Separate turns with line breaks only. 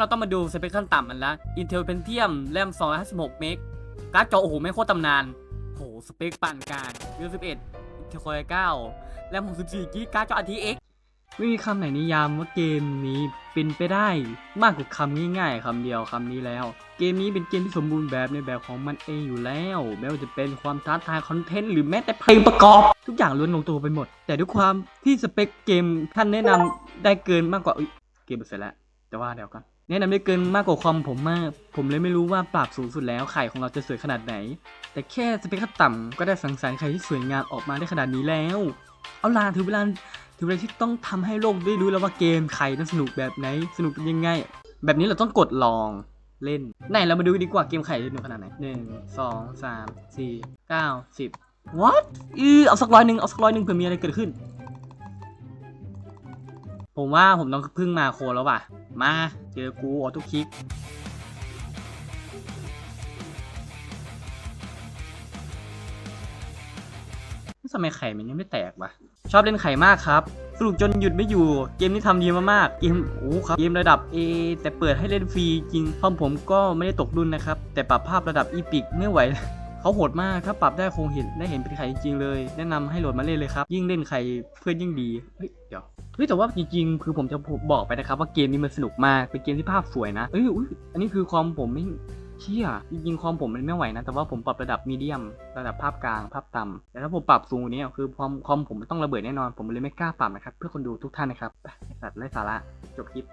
เราต้องมาดูสเปคขั้นต่ำมันละ Intel Pentium แรม256เมกการ์ดจอโอ้โหไม่โคตรตำนานโหสเปคปานกลาง Windows 11 Intel Core i9 แรม64กิกการ์ดจอ RTX ไม่มีคำไหนนิยามว่าเกมนี้เป็นไปได้มากกว่าคำง่ายๆคำเดียวคำนี้แล้ว เกมนี้เป็นเกมที่สมบูรณ์แบบในแบบของมันเองอยู่แล้วไม่ว่าจะเป็นความท้าทายคอนเทนต์หรือแม้แต่เพลงประกอบ ทุกอย่างล้วนลงตัวไปหมด แต่ด้วยความที่สเปคเกมท่านแนะนำได้เกินมากกว่าเกมเสร็จแล้วแต่ว่าเดี๋ยวกัน แนะนำได้เกินมากกว่าความผมมาก ผมเลยไม่รู้ว่าปรับสูงสุดแล้วไข่ของเราจะสวยขนาดไหน แต่แค่สเปคขั้นต่ำก็ได้สังสรรค์ไข่ที่สวยงามออกมาได้ขนาดนี้แล้ว เอาล่ะถึงเวลาถึงเวลาที่ต้องทำให้โลกได้รู้แล้วว่าเกมไข่นั้นสนุกแบบไหนสนุกเป็นยังไง แบบนี้เราต้องกดลองเล่นไหนเรามาดูดีกว่าเกมไข่สนุกขนาดไหนหนึ่งสองสามสี่เก้าสิบ what อือเอาสักร้อยหนึ่งเอาสักร้อยหนึ่งเผื่อมีอะไรเกิดขึ้น ผมว่าผมต้องพึ่งมาโคแล้วว่ะ มาเจอกูออโต้คลิกทำไมไข่มันยังไม่แตกวะ ชอบเล่นไข่มากครับสนุกจนหยุดไม่อยู่ เกมนี้ทำดีมากๆ เกมโอ้ครับ เกมระดับ A แต่เปิดให้เล่นฟรีจริงคอมผมก็ไม่ได้ตกรุ่นนะครับ แต่ปรับภาพระดับอีพิกไม่ไหวเขาโหดมาก ถ้าปรับได้คงเห็นได้เห็นเป็นไข่จริงเลย แนะนำให้โหลดมาเล่นเลยครับ ยิ่งเล่นไข่เพื่อนยิ่งดี เฮ้ย เดี๋ยว เฮ้ยแต่ว่าจริงๆ คือผมจะบอกไปนะครับว่าเกมนี้มันสนุกมาก เป็นเกมที่ภาพสวยนะ เอ้ยอุ๊ยอันนี้คือความผมไม่เชี่ยจริงๆความผมมันไม่ไหวนะ แต่ว่าผมปรับระดับมีเดียม ระดับภาพกลาง ภาพต่ำแต่ถ้าผมปรับสูงนี้คือความความผมมันต้องระเบิดแน่นอน ผมเลยไม่กล้าปรับนะครับ เพื่อคนดูทุกท่านนะครับสัตว์ไร้สาระจบคลิป